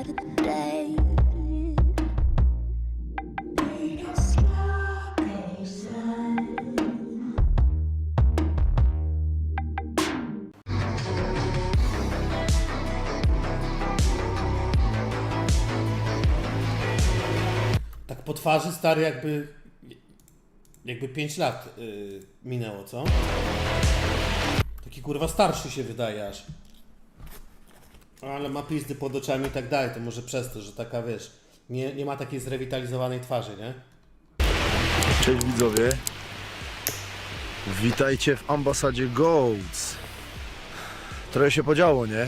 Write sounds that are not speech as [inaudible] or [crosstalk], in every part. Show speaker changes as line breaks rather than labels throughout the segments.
Tak po twarzy stary jakby... Jakby 5 lat yy, minęło, co? Taki kurwa starszy się wydaje aż. Ale ma pizdy pod oczami i tak dalej, to może przez to, że taka wiesz... Nie, nie ma takiej zrewitalizowanej twarzy, nie?
Cześć widzowie. Witajcie w ambasadzie Goats. Trochę się podziało, nie?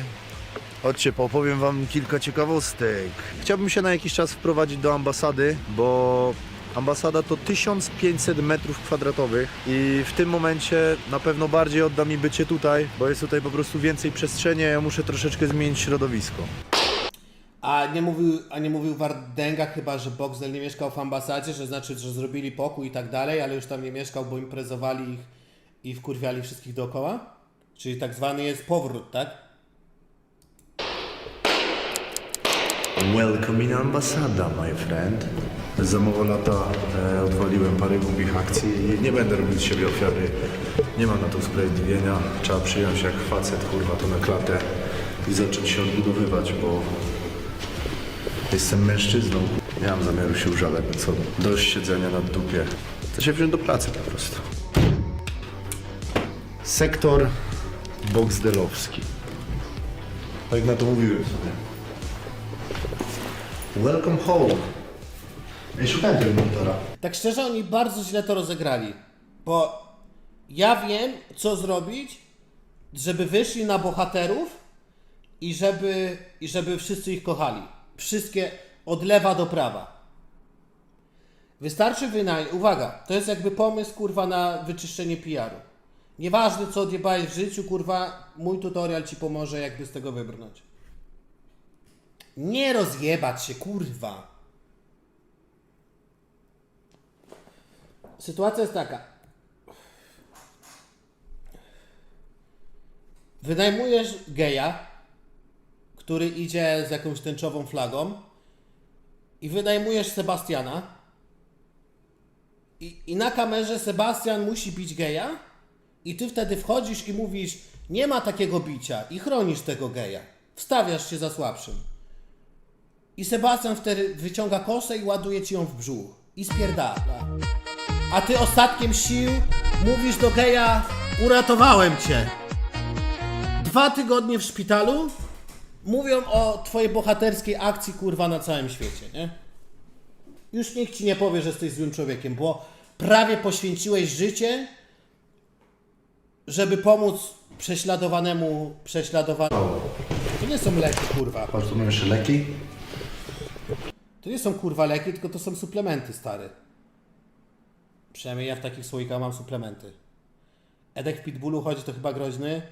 Chodźcie, opowiem wam kilka ciekawostek. Chciałbym się na jakiś czas wprowadzić do ambasady, bo ambasada to 1500 metrów kwadratowych i w tym momencie na pewno bardziej odda mi bycie tutaj, bo jest tutaj po prostu więcej przestrzeni, a ja muszę troszeczkę zmienić środowisko.
A nie mówił, a nie mówił Wardenga chyba, że Boxdel nie mieszkał w ambasadzie, że znaczy, że zrobili pokój i tak dalej, ale już tam nie mieszkał, bo imprezowali ich i wkurwiali wszystkich dookoła? Czyli tak zwany jest powrót, tak?
Welcome in ambasada, my friend. Za mało lata e, odwaliłem parę głupich akcji i nie będę robił z siebie ofiary. Nie mam na to usprawiedliwienia. Trzeba przyjąć jak facet, kurwa, to na klatę i zacząć się odbudowywać, bo jestem mężczyzną. Nie mam zamiaru się użalać, co dość siedzenia na dupie. Chcę się wziąć do pracy po prostu. Sektor boxdelowski. Tak jak na to mówiłem sobie. Welcome home. Ej, szukałem tego monitora.
Tak szczerze, oni bardzo źle to rozegrali. Bo ja wiem, co zrobić, żeby wyszli na bohaterów i żeby, i żeby wszyscy ich kochali. Wszystkie od lewa do prawa. Wystarczy wynająć. Uwaga, to jest jakby pomysł kurwa na wyczyszczenie PR-u. Nieważne co odjebałeś w życiu, kurwa, mój tutorial ci pomoże, jakby z tego wybrnąć. Nie rozjebać się, kurwa. Sytuacja jest taka. Wynajmujesz geja, który idzie z jakąś tęczową flagą i wynajmujesz Sebastiana i, i na kamerze Sebastian musi bić geja i ty wtedy wchodzisz i mówisz nie ma takiego bicia i chronisz tego geja. Wstawiasz się za słabszym. I Sebastian wtedy wyciąga kosę i ładuje ci ją w brzuch. I spierdala. A ty ostatkiem sił mówisz do geja uratowałem cię. Dwa tygodnie w szpitalu mówią o twojej bohaterskiej akcji kurwa na całym świecie, nie? Już nikt ci nie powie, że jesteś złym człowiekiem, bo prawie poświęciłeś życie, żeby pomóc prześladowanemu prześladowanemu. To nie są leki, kurwa.
Patrz, tu mam jeszcze leki.
To nie są kurwa leki, tylko to są suplementy, stary. Przynajmniej ja w takich słoikach mam suplementy. Edek w Pitbullu chodzi, to chyba groźny.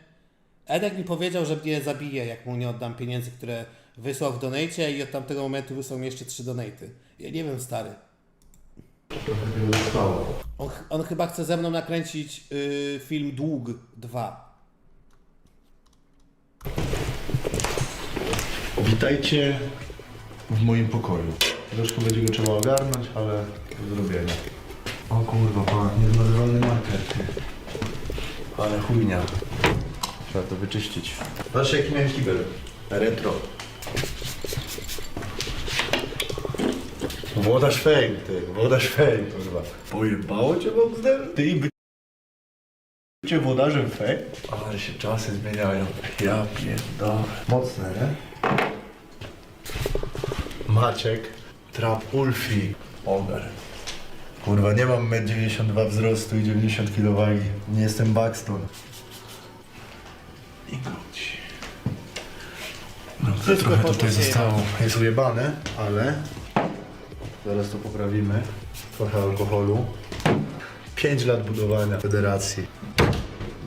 Edek mi powiedział, że mnie zabije, jak mu nie oddam pieniędzy, które wysłał w donate i od tamtego momentu wysłał mi jeszcze trzy donaty. Ja nie wiem, stary. On, on chyba chce ze mną nakręcić y, film Dług 2.
Witajcie w moim pokoju. Troszkę będzie go trzeba ogarnąć, ale do zrobienia. O kurwa, pa, niezmalowany marker. ty. Ale chujnia. Trzeba to wyczyścić. Patrz jaki miałem kibel. Retro. Włodarz fame, ty. Włodarz fame, kurwa. Pojebało cię Boxdel? Ty i by... Cię włodarzem fame? Ale się czasy zmieniają. Ja pierdolę. Mocne, nie? Maciek, Trap Ulfi, Ogar. Kurwa, nie mam 1,92 m wzrostu i 90 kg wagi. Nie jestem Buxton. I gruć. No to
Wszystko
trochę tutaj zostało. Jest ujebane, ale zaraz to poprawimy. Trochę alkoholu. 5 lat budowania federacji.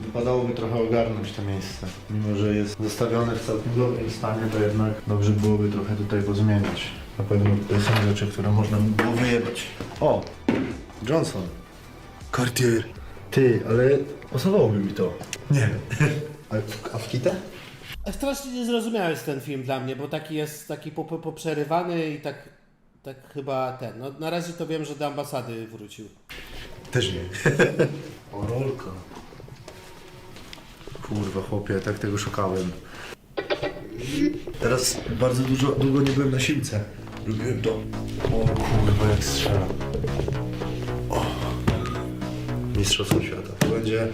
Wypadałoby trochę ogarnąć to miejsce. Mimo, że jest zostawione w całkiem dobrym stanie, to jednak dobrze byłoby trochę tutaj pozmieniać. Na pewno tutaj są rzeczy, które można by było wyjebać. O! Johnson. Cartier. Ty, ale pasowałoby mi to. Nie. A, a w kitę?
Strasznie niezrozumiały jest ten film dla mnie, bo taki jest taki po- po- poprzerywany i tak, tak chyba ten. No, na razie to wiem, że do ambasady wrócił.
Też nie. [laughs] o, rolka. Kurwa, chłopie, tak tego szukałem. Teraz bardzo dużo, długo nie byłem na siłce. Lubiłem to. O kurwa, jak strzela. O. Mistrzostwo świata. To będzie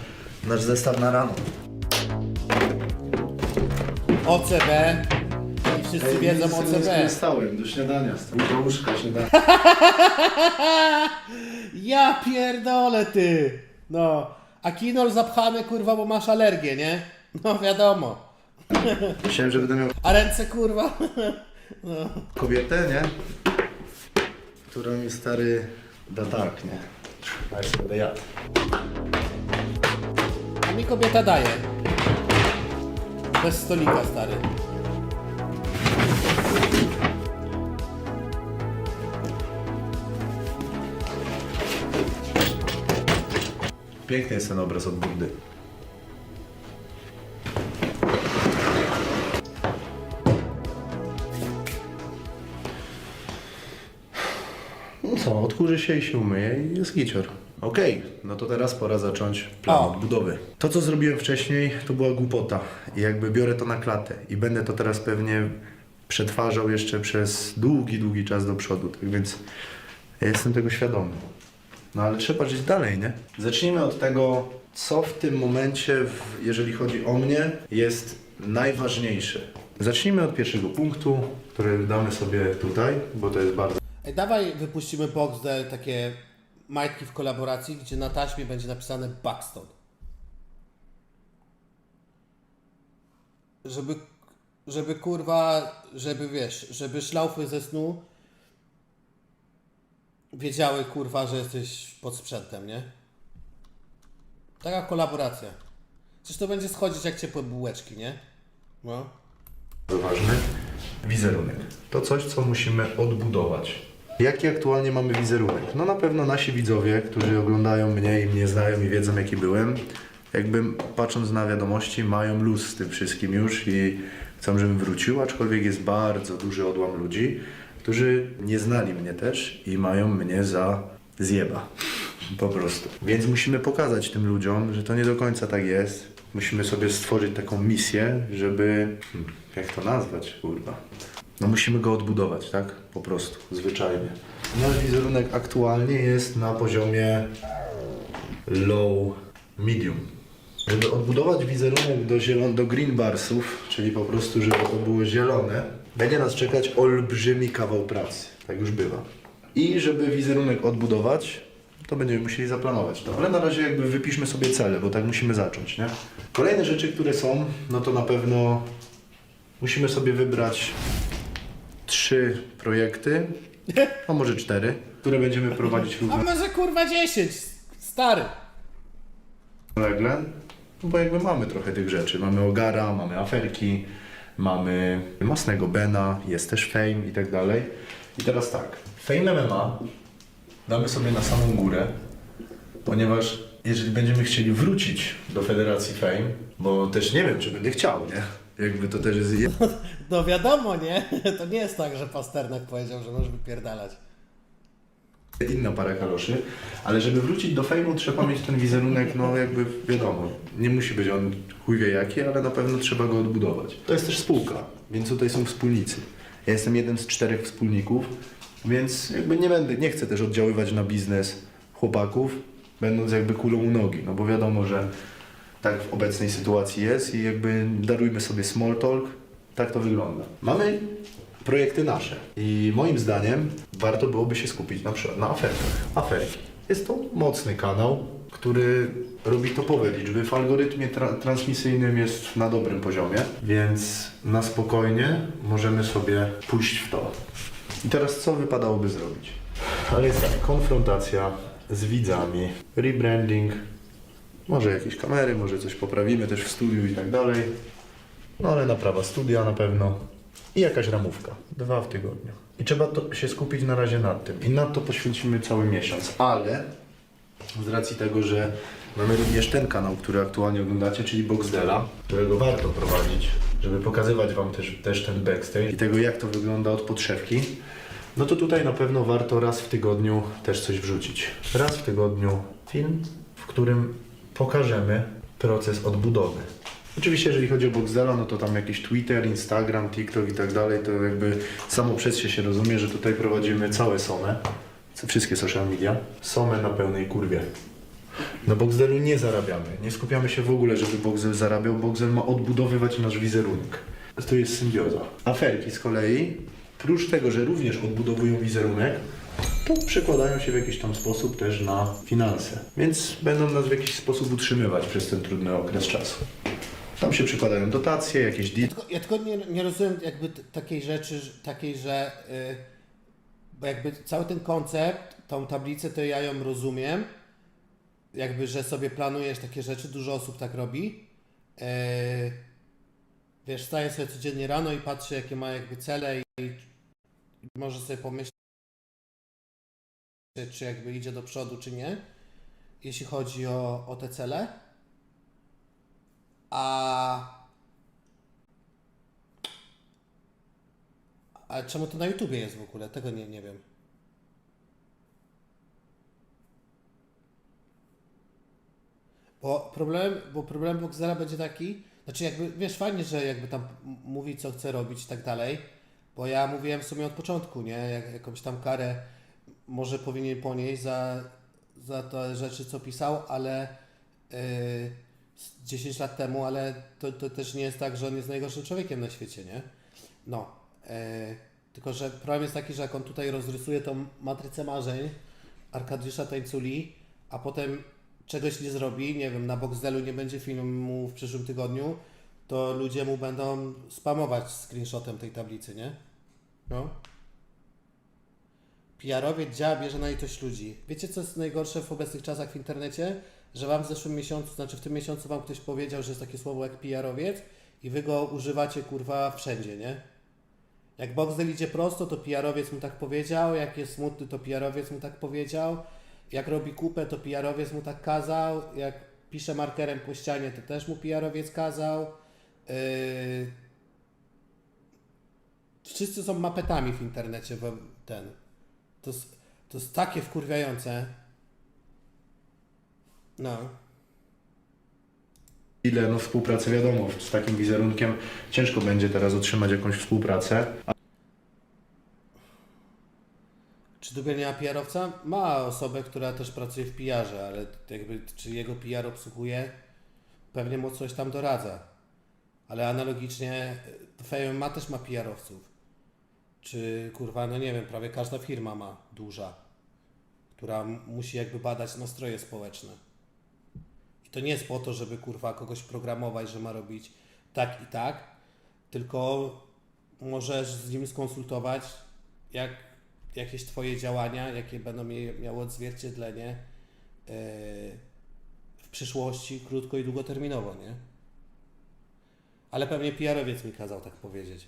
nasz zestaw na rano.
OCB. I wszyscy wiedzą OCB.
stałem do śniadania, stałem do łóżka śniadania. [laughs]
Ja pierdolę ty! No. A kinol zapchany kurwa, bo masz alergię, nie? No wiadomo.
Myślałem, że będę miał
A ręce kurwa?
Kobietę, nie? Która mi stary da tak, nie? A ja sobie będę jadł.
A mi kobieta daje. Bez stolika stary.
Piękny jest ten obraz od Buddy. Odkurzy się i się umyje i jest gicior. Okej, no to teraz pora zacząć plan
O.
odbudowy. To, co zrobiłem wcześniej, to była głupota. I jakby biorę to na klatę i będę to teraz pewnie przetwarzał jeszcze przez długi, długi czas do przodu. Tak więc ja jestem tego świadomy. No ale trzeba żyć dalej, nie? Zacznijmy od tego, co w tym momencie, w, jeżeli chodzi o mnie, jest najważniejsze. Zacznijmy od pierwszego punktu, który damy sobie tutaj, bo to jest bardzo
dawaj wypuścimy box de takie majtki w kolaboracji, gdzie na taśmie będzie napisane Buxton. Żeby, żeby kurwa, żeby wiesz, żeby szlaufy ze snu wiedziały kurwa, że jesteś pod sprzętem, nie? Taka kolaboracja. Przecież to będzie schodzić jak ciepłe bułeczki, nie? No.
ważny. Wizerunek. To coś, co musimy odbudować. Jaki aktualnie mamy wizerunek? No na pewno nasi widzowie, którzy oglądają mnie i mnie znają i wiedzą jaki byłem, jakby patrząc na wiadomości, mają luz z tym wszystkim już i chcą, żebym wrócił, aczkolwiek jest bardzo duży odłam ludzi, którzy nie znali mnie też i mają mnie za zjeba. Po prostu. Więc musimy pokazać tym ludziom, że to nie do końca tak jest. Musimy sobie stworzyć taką misję, żeby. hmm, Jak to nazwać, kurwa? No musimy go odbudować, tak? Po prostu, zwyczajnie. Nasz wizerunek aktualnie jest na poziomie low medium. Żeby odbudować wizerunek do, zielon- do green barsów, czyli po prostu, żeby to było zielone, będzie nas czekać olbrzymi kawał pracy. Tak już bywa. I żeby wizerunek odbudować, to będziemy musieli zaplanować to. Ale na razie jakby wypiszmy sobie cele, bo tak musimy zacząć, nie? Kolejne rzeczy, które są, no to na pewno musimy sobie wybrać trzy projekty, [laughs] a może cztery, które będziemy prowadzić
A może kurwa 10? Stary.
równolegle, no bo jakby mamy trochę tych rzeczy. Mamy Ogara, mamy Aferki, mamy Masnego Bena, jest też Fame i tak dalej. I teraz tak, Fame MMA damy sobie na samą górę, ponieważ jeżeli będziemy chcieli wrócić do Federacji Fame, bo też nie wiem, czy będę chciał, nie? Jakby to też jest...
No wiadomo, nie? [laughs] To nie jest tak, że Pasternak powiedział, że możesz wypierdalać.
inna para kaloszy, ale żeby wrócić do fejmu trzeba mieć ten wizerunek, no jakby wiadomo, nie musi być on chuj wie jaki, ale na pewno trzeba go odbudować. To jest też spółka, więc tutaj są wspólnicy. Ja jestem jednym z czterech wspólników, więc jakby nie będę, nie chcę też oddziaływać na biznes chłopaków, będąc jakby kulą u nogi, no bo wiadomo, że tak w obecnej sytuacji jest i jakby darujmy sobie small talk, tak to wygląda. Mamy projekty nasze i moim zdaniem warto byłoby się skupić na przykład na aferkach. Aferki. Jest to mocny kanał, który robi topowe liczby. W algorytmie tra- transmisyjnym jest na dobrym poziomie, więc na spokojnie możemy sobie pójść w to. I teraz co wypadałoby zrobić? Ale jest konfrontacja z widzami, rebranding, może jakieś kamery, może coś poprawimy też w studiu i tak dalej. No ale naprawa studia na pewno. I jakaś ramówka. Dwa w tygodniu. I trzeba to się skupić na razie nad tym. I na to poświęcimy cały miesiąc. Ale Z racji tego, że mamy również ten kanał, który aktualnie oglądacie, czyli Boxdela, którego warto prowadzić, żeby pokazywać Wam też, też ten backstage i tego, jak to wygląda od podszewki. No to tutaj na pewno warto raz w tygodniu też coś wrzucić. Raz w tygodniu film, w którym pokażemy proces odbudowy. Oczywiście, jeżeli chodzi o Boxdela, no to tam jakiś Twitter, Instagram, TikTok i tak dalej, to jakby samo przez się się rozumie, że tutaj prowadzimy całe SOME, wszystkie social media, SOME na pełnej kurwie. Na Boxdelu nie zarabiamy, nie skupiamy się w ogóle, żeby Boxdel zarabiał, Boxdel ma odbudowywać nasz wizerunek. To jest symbioza. Aferki z kolei, prócz tego, że również odbudowują wizerunek, to przekładają się w jakiś tam sposób też na finanse. Więc będą nas w jakiś sposób utrzymywać przez ten trudny okres czasu. Tam się przekładają dotacje, jakieś deal.
Tylko, ja tylko nie, nie rozumiem jakby t- takiej rzeczy, że- takiej, że y, bo jakby cały ten koncept, tą tablicę, to ja ją rozumiem. Jakby, że sobie planujesz takie rzeczy, dużo osób tak robi. Y, wiesz, wstaję sobie codziennie rano i patrzę, jakie ma jakby cele i, i może sobie pomyśleć, czy- czy jakby idzie do przodu, czy nie, jeśli chodzi o, o te cele. A Ale czemu to na YouTubie jest w ogóle? Tego nie, nie wiem. Bo problem, bo problem Boxera będzie taki, znaczy jakby, wiesz, fajnie, że jakby tam mówi, co chce robić i tak dalej, bo ja mówiłem w sumie od początku, nie, Jak, jakąś tam karę może powinien ponieść za, za te rzeczy, co pisał, ale yy, z 10 lat temu, ale to, to też nie jest tak, że on jest najgorszym człowiekiem na świecie, nie? No, e, tylko że problem jest taki, że jak on tutaj rozrysuje tą matrycę marzeń Arkadiusza Tańculi, a potem czegoś nie zrobi, nie wiem, na Boxdelu nie będzie filmu w przyszłym tygodniu, to ludzie mu będą spamować screenshotem tej tablicy, nie? No. PR-owiec działa, bierze na litość ludzi. Wiecie, co jest najgorsze w obecnych czasach w internecie? Że wam w zeszłym miesiącu, znaczy w tym miesiącu wam ktoś powiedział, że jest takie słowo jak PR-owiec i wy go używacie, kurwa, wszędzie, nie? Jak Boxdel idzie prosto, to PR-owiec mu tak powiedział, jak jest smutny, to PR-owiec mu tak powiedział, jak robi kupę, to PR-owiec mu tak kazał, jak pisze markerem po ścianie, to też mu PR-owiec kazał. Yy... Wszyscy są mapetami w internecie, ten. To jest, to jest takie wkurwiające. No.
Ile no współpracy wiadomo, z takim wizerunkiem ciężko będzie teraz utrzymać jakąś współpracę,
Czy Dubiel nie ma PR-owca? Ma osobę, która też pracuje w PR-ze, ale jakby czy jego PR obsługuje, pewnie mu coś tam doradza. Ale analogicznie y, Fame ma też ma PR-owców. Czy kurwa, no nie wiem, prawie każda firma ma duża, która musi jakby badać nastroje społeczne. I to nie jest po to, żeby kurwa kogoś programować, że ma robić tak i tak, tylko możesz z nim skonsultować, jak jakieś Twoje działania, jakie będą miały odzwierciedlenie yy, w przyszłości, krótko i długoterminowo, nie? Ale pewnie PR-owiec mi kazał tak powiedzieć.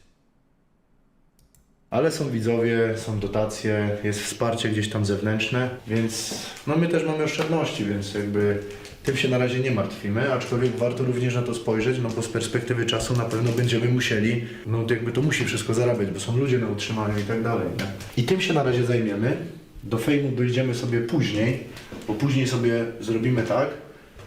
Ale są widzowie, są dotacje, jest wsparcie gdzieś tam zewnętrzne, więc no my też mamy oszczędności, więc jakby tym się na razie nie martwimy, aczkolwiek warto również na to spojrzeć, no bo z perspektywy czasu na pewno będziemy musieli, no jakby to musi wszystko zarabiać, bo są ludzie na utrzymaniu i tak dalej. Nie? I tym się na razie zajmiemy. Do fejmu dojdziemy sobie później, bo później sobie zrobimy tak,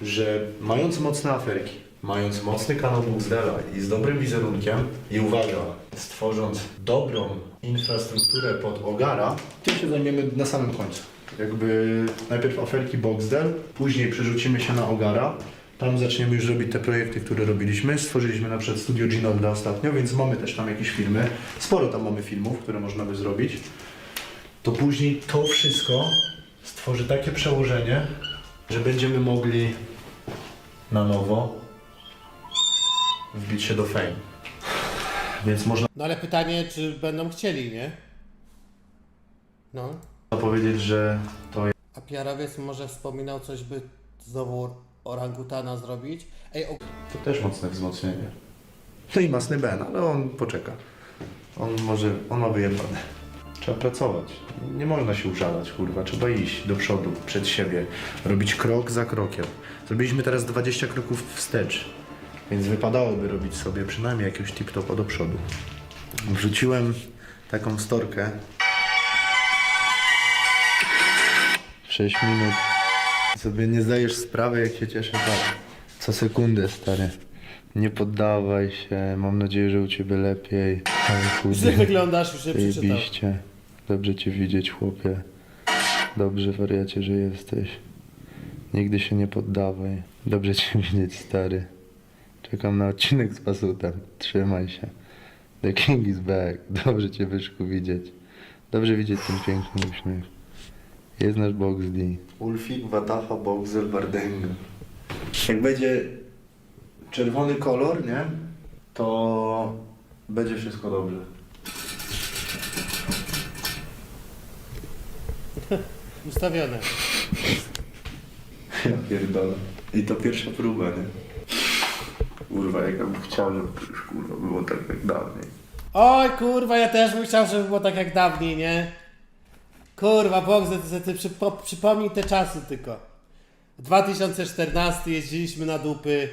że mając mocne aferki, mając mocny kanał Boxdela i z dobrym wizerunkiem i uwaga, stworząc dobrą infrastrukturę pod Ogara, tym się zajmiemy na samym końcu. Jakby najpierw aferki Boxdel, później przerzucimy się na Ogara, tam zaczniemy już robić te projekty, które robiliśmy. Stworzyliśmy na przykład Studio Ginolda ostatnio, więc mamy też tam jakieś filmy. Sporo tam mamy filmów, które można by zrobić. To później to wszystko stworzy takie przełożenie, że będziemy mogli na nowo wbić się do fame. Więc można
No ale pytanie, czy będą chcieli, nie? No.
powiedzieć, że to
A PR-owiec może wspominał coś, by znowu orangutana zrobić? Ej, o...
To też mocne wzmocnienie. No i masny Ben, ale on poczeka. On może, on ma wyjebane. Trzeba pracować. Nie można się użalać, kurwa. Trzeba iść do przodu, przed siebie. Robić krok za krokiem. Zrobiliśmy teraz 20 kroków wstecz. Więc wypadałoby robić sobie przynajmniej jakiegoś tip-topa do przodu. Wrzuciłem taką storkę. 6 minut. Sobie nie zdajesz sprawy, jak się cieszę tak. Co sekundę, stary. Nie poddawaj się. Mam nadzieję, że u ciebie lepiej.
Źle wyglądasz, już się przeczytał.
Zajebiście. Dobrze cię widzieć, chłopie. Dobrze, wariacie, że jesteś. Nigdy się nie poddawaj. Dobrze cię widzieć, stary. Czekam na odcinek z pasutem. Trzymaj się. The king is back. Dobrze cię, Wyszku, widzieć. Dobrze widzieć ten piękny uśmiech. Jest nasz Box D. Ulfik, Wataha, Boxel, Bardenga. Jak będzie czerwony kolor, nie? To będzie wszystko dobrze.
Ustawione.
Ja pierdolę. I to pierwsza próba, nie? Kurwa, jak ja bym chciał, żeby to już kurwa było tak jak dawniej.
Oj kurwa, ja też bym chciał, żeby było tak jak dawniej, nie? Kurwa, Bóg, ty, ty przypo, przypomnij te czasy tylko. 2014 jeździliśmy na dupy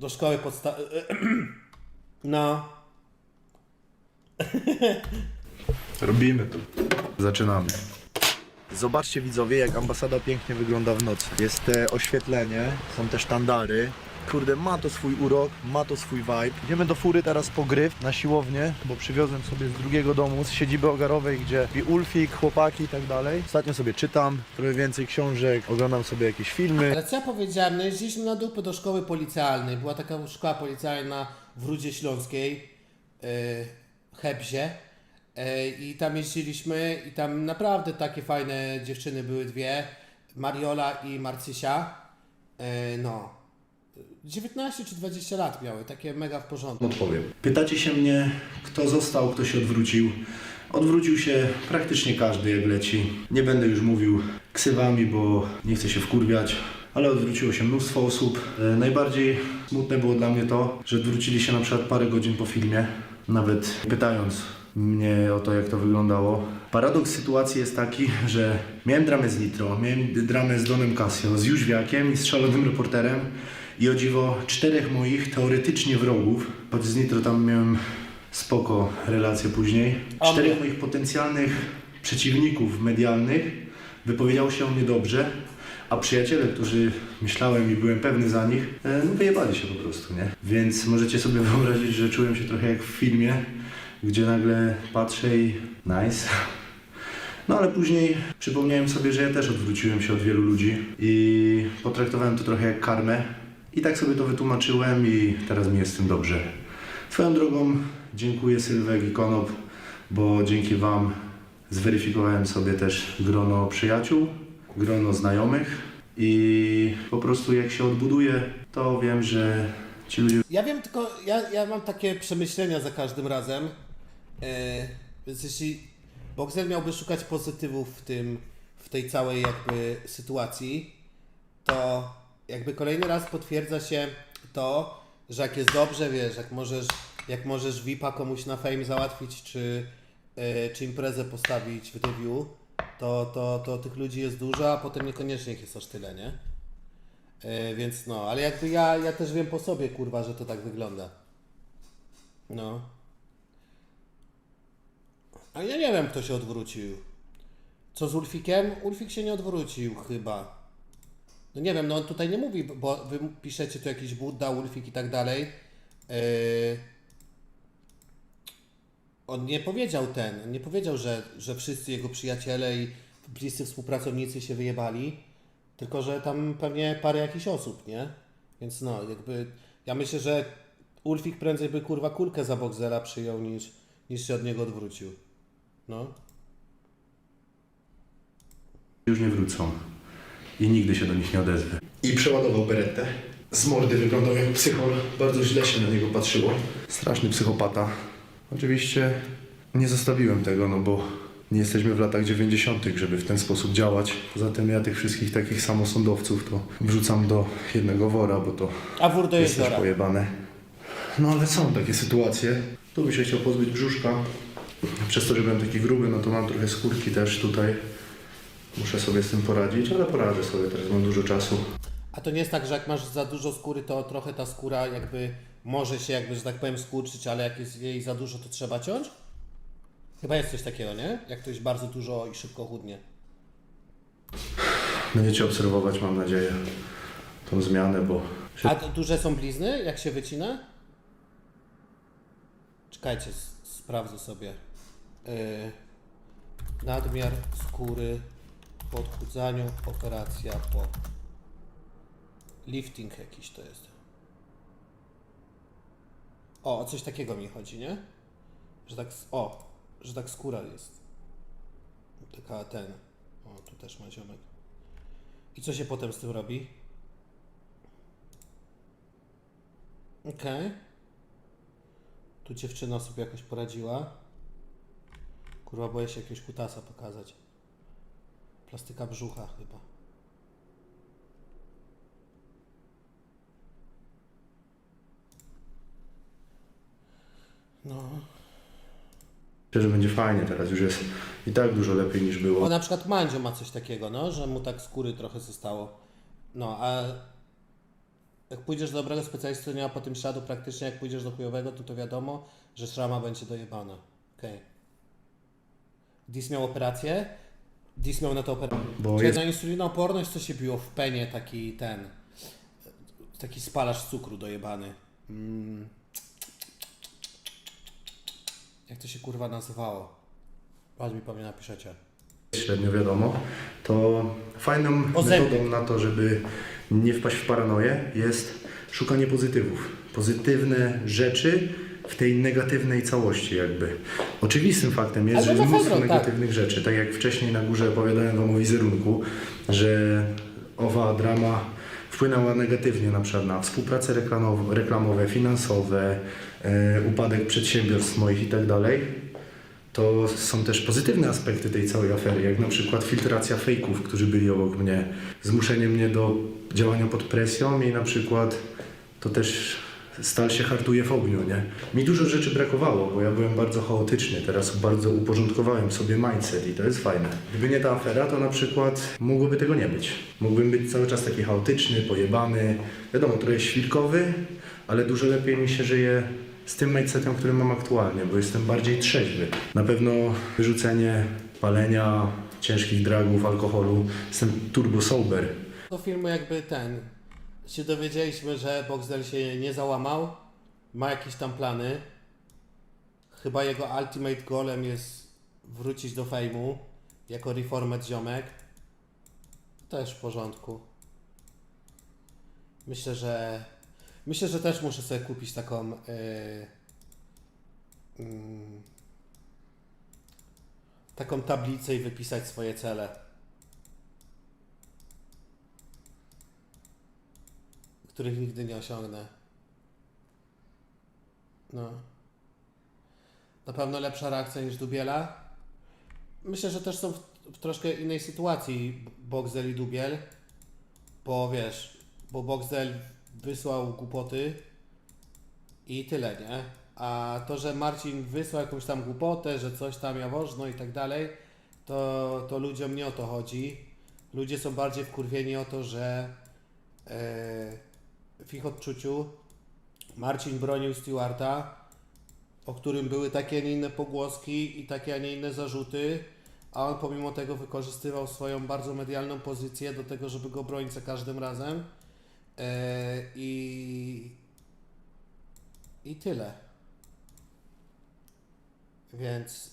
do szkoły podstawowej. [clears throat] No. [laughs]
Robimy to. Zaczynamy. Zobaczcie widzowie, jak ambasada pięknie wygląda w nocy. Jest te oświetlenie, są te sztandary. Kurde, ma to swój urok, ma to swój vibe. Idziemy do fury teraz po gryf na siłownię, bo przywiozłem sobie z drugiego domu, z siedziby ogarowej, gdzie i Ulfik, chłopaki i tak dalej. Ostatnio sobie czytam trochę więcej książek, oglądam sobie jakieś filmy.
Ale co ja powiedziałem, no jeździliśmy na dupy do szkoły policjalnej. Była taka szkoła policyjna w Rudzie Śląskiej, yy, Hebzie. Yy, I tam jeździliśmy i tam naprawdę takie fajne dziewczyny były dwie. Mariola i Marcysia. Yy, no. 19 czy 20 lat miały, takie mega w porządku.
Odpowiem. Pytacie się mnie, kto został, kto się odwrócił. Odwrócił się praktycznie każdy, jak leci. Nie będę już mówił ksywami, bo nie chcę się wkurwiać, ale odwróciło się mnóstwo osób. E, najbardziej smutne było dla mnie to, że odwrócili się na przykład parę godzin po filmie, nawet pytając mnie o to, jak to wyglądało. Paradoks sytuacji jest taki, że miałem dramę z Nitro, miałem dramę z Donem Casio, z Jóźwiakiem i z szalonym reporterem i o dziwo czterech moich teoretycznie wrogów, choć z Nitro tam miałem spoko relacje później, czterech
mnie?
moich potencjalnych przeciwników medialnych wypowiedziało się o mnie dobrze, a przyjaciele, którzy myślałem i byłem pewny za nich, e, no wyjebali się po prostu, nie? Więc możecie sobie [laughs] wyobrazić, że czułem się trochę jak w filmie, gdzie nagle patrzę i nice. No ale później przypomniałem sobie, że ja też odwróciłem się od wielu ludzi i potraktowałem to trochę jak karmę. I tak sobie to wytłumaczyłem i teraz mi jest z tym dobrze. Swoją drogą dziękuję Sylwek i Konop, bo dzięki Wam zweryfikowałem sobie też grono przyjaciół, grono znajomych i po prostu jak się odbuduję, to wiem, że ci ludzie
Ja wiem tylko, ja, ja mam takie przemyślenia za każdym razem. Yy, więc jeśli Boxer miałby szukać pozytywów w tym, w tej całej jakby sytuacji, to jakby kolejny raz potwierdza się to, że jak jest dobrze, wiesz, jak możesz, jak możesz VIP-a komuś na fame załatwić, czy, yy, czy imprezę postawić w review, to, to, to tych ludzi jest dużo, a potem niekoniecznie ich jest aż tyle, nie? E, więc no, ale jakby ja, ja też wiem po sobie, kurwa, że to tak wygląda. No. A ja nie wiem, kto się odwrócił. Co z Ulfikiem? Ulfik się nie odwrócił chyba. No nie wiem, no on tutaj nie mówi, bo wy piszecie tu jakiś Budda, Ulfik i tak dalej. Yy... On nie powiedział ten, on nie powiedział, że, że wszyscy jego przyjaciele i bliscy współpracownicy się wyjebali. Tylko, że tam pewnie parę jakichś osób, nie? Więc no, jakby ja myślę, że Ulfik prędzej by kurwa kulkę za Boxera przyjął niż, niż się od niego odwrócił. No.
już nie wrócą i nigdy się do nich nie odezwę. I przeładował beretę. Z mordy wyglądał jak psychol. Bardzo źle się na niego patrzyło. Straszny psychopata. Oczywiście nie zostawiłem tego, no bo nie jesteśmy w latach 90., żeby w ten sposób działać. Poza tym ja tych wszystkich takich samosądowców to wrzucam do jednego wora, bo to
A wór do
jest też
jeziora.
pojebane. No ale są takie sytuacje. Tu by się chciał pozbyć brzuszka, Przez to, że byłem taki gruby, no to mam trochę skórki też tutaj. Muszę sobie z tym poradzić, ale poradzę sobie, teraz mam dużo czasu.
A to nie jest tak, że jak masz za dużo skóry, to trochę ta skóra jakby może się jakby, że tak powiem, skurczyć, ale jak jest jej za dużo, to trzeba ciąć? Chyba jest coś takiego, nie? Jak ktoś bardzo dużo i szybko chudnie.
Będziecie obserwować, mam nadzieję, tą zmianę, bo się
A to duże są blizny, jak się wycina? Czekajcie, sprawdzę sobie. Yy, nadmiar skóry po odchudzaniu, operacja po... Lifting jakiś to jest. O, o coś takiego mi chodzi, nie? Że tak, o, że tak skóra jest. Taka ten. O, tu też ma ziomek. I co się potem z tym robi? Okej. Tu dziewczyna sobie jakoś poradziła. Kurwa, boję się jakiegoś kutasa pokazać. Plastyka brzucha chyba. No.
myślę, że będzie fajnie. Teraz już jest i tak dużo lepiej niż
O,
było.
na przykład Mandzio ma coś takiego, no, że mu tak skóry trochę zostało. No, a jak pójdziesz do dobrego specjalisty, to nie ma po tym śladu praktycznie, jak pójdziesz do chujowego, to to wiadomo, że szrama będzie dojebana. Okej. Dis miał operację? Dis miał na to operację.
Bo
Czyli
jest-
na insulinooporność co się biło w penie taki ten, taki spalacz cukru dojebany. Mm. Jak to się kurwa nazywało? Aż mi pewnie napiszecie.
średnio wiadomo, to fajną metodą na to, żeby nie wpaść w paranoję jest szukanie pozytywów. Pozytywne rzeczy w tej negatywnej całości jakby. Oczywistym faktem jest,
Ale
że jest mnóstwo
tak.
negatywnych rzeczy. Tak jak wcześniej na górze opowiadałem Wam o wizerunku, że owa drama wpłynęła negatywnie na przykład na współpracę reklamowe, reklamowe finansowe, e, upadek przedsiębiorstw moich i tak dalej to są też pozytywne aspekty tej całej afery, jak na przykład filtracja fejków, którzy byli obok mnie, zmuszenie mnie do działania pod presją i na przykład to też stal się hartuje w ogniu, nie? Mi dużo rzeczy brakowało, bo ja byłem bardzo chaotyczny, teraz bardzo uporządkowałem sobie mindset i to jest fajne. Gdyby nie ta afera, to na przykład mogłoby tego nie być. Mógłbym być cały czas taki chaotyczny, pojebany, wiadomo, trochę świrkowy, ale dużo lepiej mi się żyje z tym mindsetem, który mam aktualnie, bo jestem bardziej trzeźwy. Na pewno wyrzucenie palenia, ciężkich dragów, alkoholu, jestem turbo sober.
Do filmu jakby ten, się dowiedzieliśmy, że Boxdel się nie załamał, ma jakieś tam plany. Chyba jego ultimate goalem jest wrócić do fejmu jako reformed ziomek. Też w porządku. Myślę, że myślę, że też muszę sobie kupić taką yy, mm, taką tablicę i wypisać swoje cele. Których nigdy nie osiągnę. No. Na pewno lepsza reakcja niż Dubiela. Myślę, że też są w, w troszkę innej sytuacji Boxel i Dubiel, bo wiesz, bo Boxel wysłał głupoty i tyle, nie? A to, że Marcin wysłał jakąś tam głupotę, że coś tam jawożno i tak dalej, to, to ludziom nie o to chodzi. Ludzie są bardziej wkurwieni o to, że e, w ich odczuciu Marcin bronił Stewarta, o którym były takie, a nie inne pogłoski i takie, a nie inne zarzuty, a on pomimo tego wykorzystywał swoją bardzo medialną pozycję do tego, żeby go bronić za każdym razem. E, I, I tyle. Więc,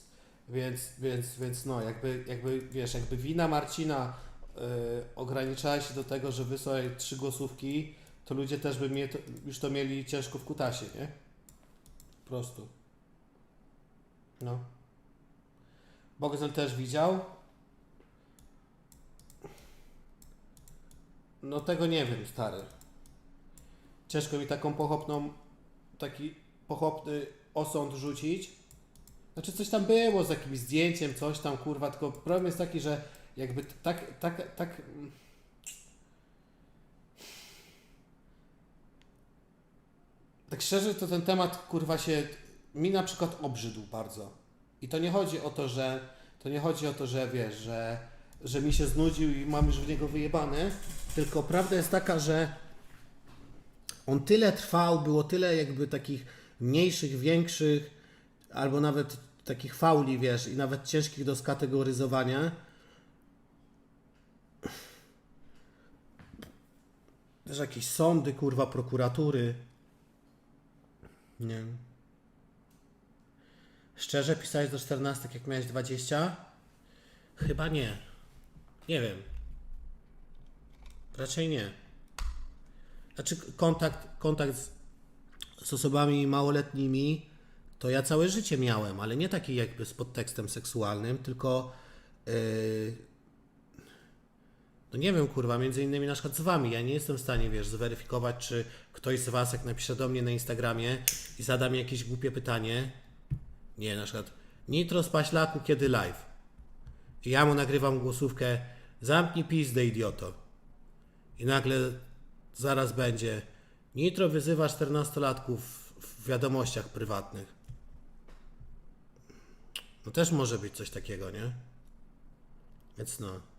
więc, więc, więc no, jakby, jakby wiesz, jakby wina Marcina y, ograniczała się do tego, że wysłał trzy głosówki, to ludzie też by mnie to, już to mieli ciężko w kutasie, nie? Po prostu. No. Bogdan też widział. No tego nie wiem, stary. Ciężko mi taką pochopną, taki pochopny osąd rzucić. Znaczy coś tam było z jakimś zdjęciem, coś tam, kurwa, tylko problem jest taki, że jakby tak, tak, tak... Tak szczerze, to ten temat, kurwa, się mi na przykład obrzydł bardzo. I to nie chodzi o to, że to nie chodzi o to, że wiesz, że, że mi się znudził i mam już w niego wyjebane, tylko prawda jest taka, że on tyle trwał, było tyle jakby takich mniejszych, większych, albo nawet takich fauli, wiesz, i nawet ciężkich do skategoryzowania. Też jakieś sądy, kurwa, prokuratury. Nie. Szczerze pisałeś do 14, jak miałeś 20? Chyba nie. Nie wiem. Raczej nie. Znaczy kontakt, kontakt z, z osobami małoletnimi to ja całe życie miałem, ale nie taki jakby z podtekstem seksualnym, tylko yy, no nie wiem, kurwa, między innymi na przykład z wami. Ja nie jestem w stanie, wiesz, zweryfikować, czy ktoś z was, jak napisze do mnie na Instagramie i zada mi jakieś głupie pytanie, nie, na przykład Nitro z Paślaku, kiedy live? I ja mu nagrywam głosówkę zamknij pizdę, idioto. I nagle zaraz będzie Nitro wyzywa 14-latków w wiadomościach prywatnych. No też może być coś takiego, nie? Więc no.